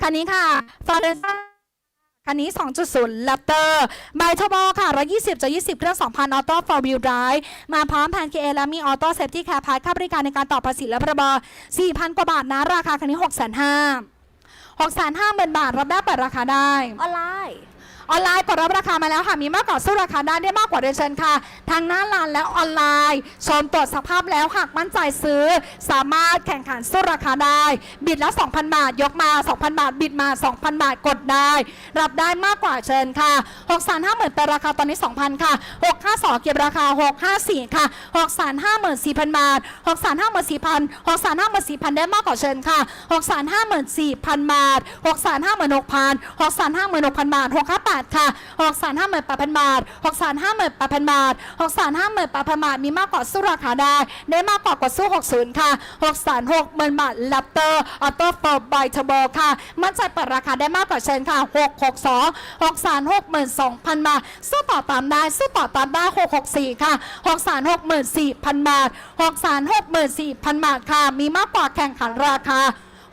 คันนี้ค่ะฟอร์เรสคันนี้ 2.0 Raptor ไบทบอค่ะ 120จะ20 เครื่อง 2,000 ออโต้4 wheel drive มาพร้อมแผน KA และมีออโต้เซฟตี้แคร์พาร์ทค่าบริการในการต่อภาษีและพรบ 4,000 กว่าบาทนะ ราคาคันนี้ 6 5 0 0 6 5 0 0 0 0บาท รับได้เปิดราคาได้ ออนไล ออนไลน์กดรับราคามาแล้วค่ะ มีมากกว่าสู้ราคาได้ได้มากกว่าเดินเชิญค่ะ ทางหน้าร้านและออนไลน์ ชมตรวจสภาพแล้วหากมั่นใจซื้อ สามารถแข่งขันสู้ราคาได้ บิดละ 2,000 บาท ยกมา 2,000 บาท บิดมา 2,000 บาท กดได้ รับได้มากกว่าเชิญค่ะ6 3 5 0 0 0 0เป็นราคาตอนนี้ 2,000 ค่ะ652เก็บราคา 654 ค่ะ6 3 5 4 0 0 0 บาท 6 3 5 4 0 0 0 6 3 5 4 0 0 0 ได้มากกว่าเชิญค่ะ6 3 5 4 0 0 0 บาท 6 3 5 6 0 0 0 6 3 5 6 0 0 0 บาทาทค่ะหกแสนห้าหมื่นแปดพันบาทหกแสนห้าหมื่นแปดพันบาทหกแสนห้าหมื่นแปดพันบาทมีมากกว่าสู้ราคาได้ได้มากกว่ากว่าสู้หกศูนย์ค่ะหกแสนหกหมื่นบาทลับเตอร์ออโต้โฟร์ไบเทอร์โบค่ะ มั่นใจเปิดราคาได้มากกว่าเชนค่ะหกหกสองหกแสนหกหมื่นสองพันบาทสู้ต่อตามได้สู้ต่อตามได้หกหกสี่ค่ะหกแสนหกหมื่นสี่พันบาทหกแสนหกหมื่นสี่พันบาทค่ะ มีมากกว่าแข่งขันราคา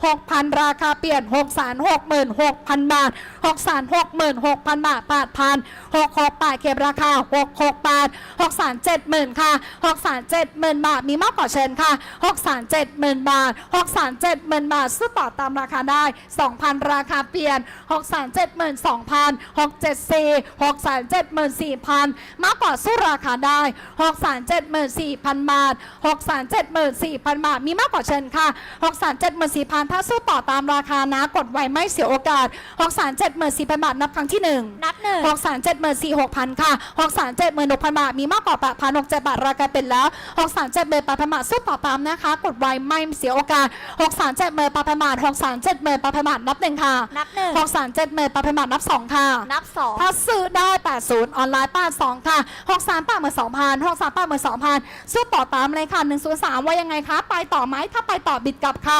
6,000 ราคาเปลี่ยน6 3 6 6 0 0 0 บาท6 3 6 6 0 0 0 บาท8 0 0 6 6 8เก็บราคา 6 6 8 6 3 7 0,000 ค่ะ 6 3 7 0,000 บาท มีมากกว่าเชิญค่ะ 6 3 7 0,000 บาท 6 3 7 0,000 บาท ซื้อต่อตามราคาได้ 2,000 ราคาเปลี่ยน 6 3 7 0 0 2,000 6 7 4 6 3 7 4 0 0 0มากกว่าสู้ราคาได้ 6 3 7 4 0 0 0 บาท 6 3 7 4 0 0 0 บาท มีมากกว่าเชิญค่ะ 6 3 7 4 0 0 0ถ้าสู้ต่อตามราคานะกดไวไม่เสียโอกาส6 3 7 4 0 0 0บาทนับครั้งที่1นับหนึ่ง6 3 7 4 6 0 0 0ค่ะ6 3 7 6 0 0 0บาทมีมากกว่า8 0 0 6 7บาทราคาเป็นแล้ว6 3 7 8 0 0 0บาทสู้ต่อตามนะคะ กดไวไม่เสียโอกาส6 3 7 8 0 0 0บาท6 3 7 8 0 0 0บาทนับหนึ่งค่ะนับหนึ่ง6 3 7 8 0 0 0บาทนับสองค่ะนับสองถ้าซื้อได้80ออนไลน์82ค่ะ63 8 2 0 0 0 63 8 2 0 0ซื้อต่อตามเลยค่ะ103ว่ายังไงคะไปต่อไหมถ้าไปต่อบิดกลับค่ะ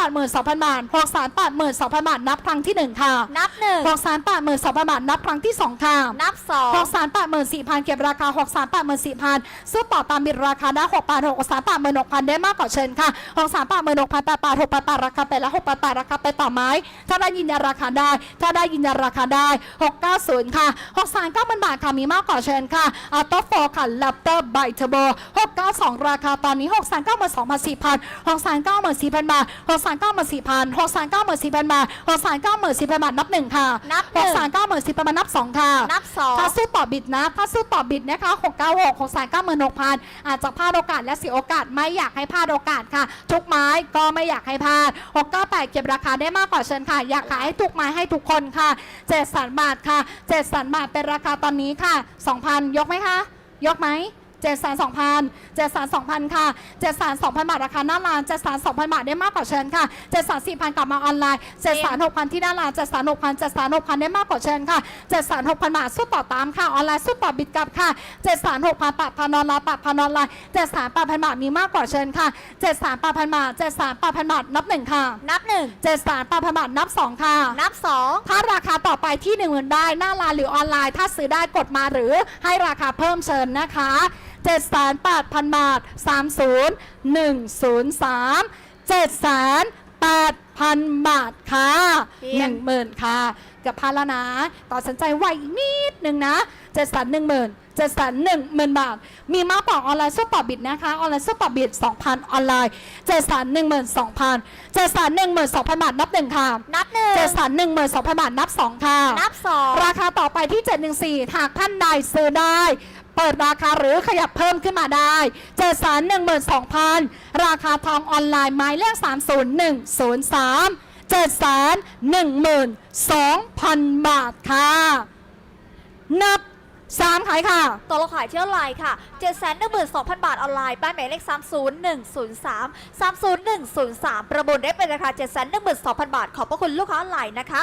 63 8 2 0 0 0บาท63 8 2 0 0 0บาทนับครั้งที่1ค่ะนับหนึ่ง63 8 2 0 0 0บาทนับครั้งที่2ค่ะนับสอง63 8 4 0 0 0เก็บราคา63 8 4 0 0 0ซื้อต่อตามบิดราคาได้6 8 6 3 8 6 0 0ได้มากกว่าเชิญค่ะ63 8 6 8 8 6 8 8ราคาไปแล้ว6 8 8ราคาไปต่อไหมถ้าได้ยินยันราคาได้ ถ้าได้ยินยันราคาได้690ค่ะ63 9,000บาทค่ะมีมากกว่าเชิญค่ะออโต้โฟค่ะแรปเตอร์ไบเทอร์โบ692ราคาตอนนี้63 9 2 4 0 0 63 9 4,000บาท63 9 4,000 63 9 4,000บาท63 9 4,000บาทนับหนึ่งค่ะนับหนึ่ง63 9 4,000บาทนับสองค่ะ นับสอง ถ้าสู้ต่อบิดนะ ถ้าสู้ต่อบิดนะคะ696 63 96,000อาจจะพลาดโอกาสและเสียโอกาสไม่อยากให้พลาดโอกาสค่ะ ทุกไม้ก็ไม่อยากให้พลาด 698 เก็บราคาได้มากกว่าเชิญค่ะ อยากขายให้ทุกไม้ให้ทุกคนค่ะ7สันบาทค่ะ7สันบาทเป็นราคาตอนนี้ค่ะ 2,000 ยกไหมคะ ยกไหม เจ็ดแสนสองพันเจ็ดแสนสองพันค่ะเจ็ดแสนสองพันบาทราคาหน้าร้านเจ็ดแสนสองพันบาทได้มากกว่าเชิญค่ะเจ็ดแสนสี่พันกลับมาออนไลน์เจ็ดแสนหกพันที่หน้าร้านเจ็ดแสนหกพันเจ็ดแสนหกพันได้มากกว่าเชิญค่ะเจ็ดแสนหกพันบาทสู้ต่อตามค่ะ ออนไลน์สู้ต่อบิดกลับค่ะเจ็ดแสนหกพันแปดพันออนไลน์แปดพันออนไลน์เจ็ดแสนแปดพันบาทมีมากกว่าเชิญค่ะเจ็ดแสนแปดพันบาทเจ็ดแสนแปดพันบาทนับหนึ่งค่ะ นับหนึ่งเจ็ดแสนแปดพันบาทนับสองค่ะ นับสองถ้าราคาต่อไปที่1 0,000ได้หน้าร้านหรือออนไลน์ ถ้าซื้อได้กดมาหรือให้ราคาเพิ่มเชิญนะคะ 78,000บาท 30 103 78,000บาทค่ะ10,000ค่ะกับพันแล้วนะต่อสนใจไวอีกนิดนึงนะ7 1 0 0 0 0 7 1 0 0 0 0บาท มีมากกว่าออนไลน์สู้ต่อบิดนะคะออนไลน์สู้ต่อบิด2,000ออนไลน์7 1 2 0 0 0 7 1 2 0 0 0บาทนับหนึ่งค่ะนับหนึ่งเจ็ดสันหนึ่งหมื่นสองพันบาทนับสองค่ะนับสองราคาต่อไปที่714หากท่านใดซื้อได้ เปิดราคาหรือขยับเพิ่มขึ้นมาได้เจ็ดแสนหนึ่งหมื่นสองพันราคาทองออนไลน์หมายเลขสามศูนย์หนึ่งศูนย์สามเจ็ดแสนหนึ่งหมื่นสองพันบาทค่ะ นับสามขายค่ะ ตัวเราขายเที่ยวไลน์ค่ะ 7 1 2 0 0 0 บาทออนไลน์บ้านหมายเลข 30103 30103 ประมูลได้เป็นราคา 7 1 2 0 0 0 บาท ขอบพระคุณลูกค้าออนไลน์นะคะ